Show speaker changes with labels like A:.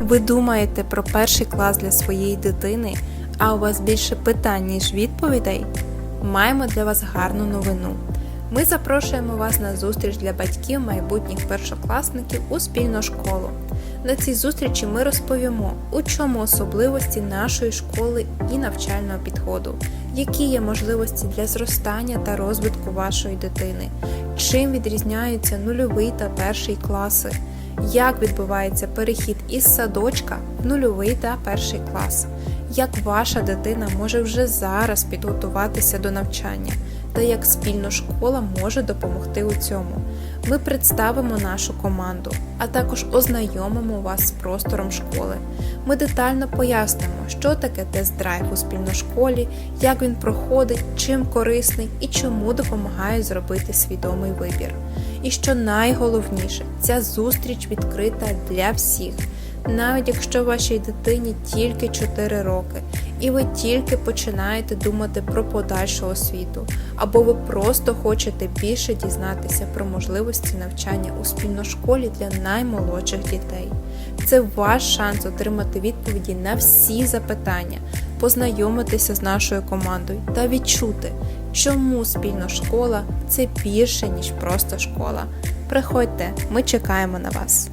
A: Ви думаєте про перший клас для своєї дитини, а у вас більше питань, ніж відповідей? Маємо для вас гарну новину. Ми запрошуємо вас на зустріч для батьків майбутніх першокласників у спільну школу. На цій зустрічі ми розповімо, у чому особливості нашої школи і навчального підходу, які є можливості для зростання та розвитку вашої дитини, чим відрізняються нульовий та перший класи, як відбувається перехід із садочка в нульовий та перший клас, як ваша дитина може вже зараз підготуватися до навчання та як спільно школа може допомогти у цьому. Ми представимо нашу команду, а також ознайомимо вас з простором школи. Ми детально пояснимо, що таке тест-драйв у спільношколі, як він проходить, чим корисний і чому допомагає зробити свідомий вибір. І що найголовніше, ця зустріч відкрита для всіх. Навіть якщо вашій дитині тільки 4 роки, і ви тільки починаєте думати про подальшу освіту, або ви просто хочете більше дізнатися про можливості навчання у спільношколі для наймолодших дітей. Це ваш шанс отримати відповіді на всі запитання, познайомитися з нашою командою та відчути, чому спільна школа це більше, ніж просто школа. Приходьте, ми чекаємо на вас.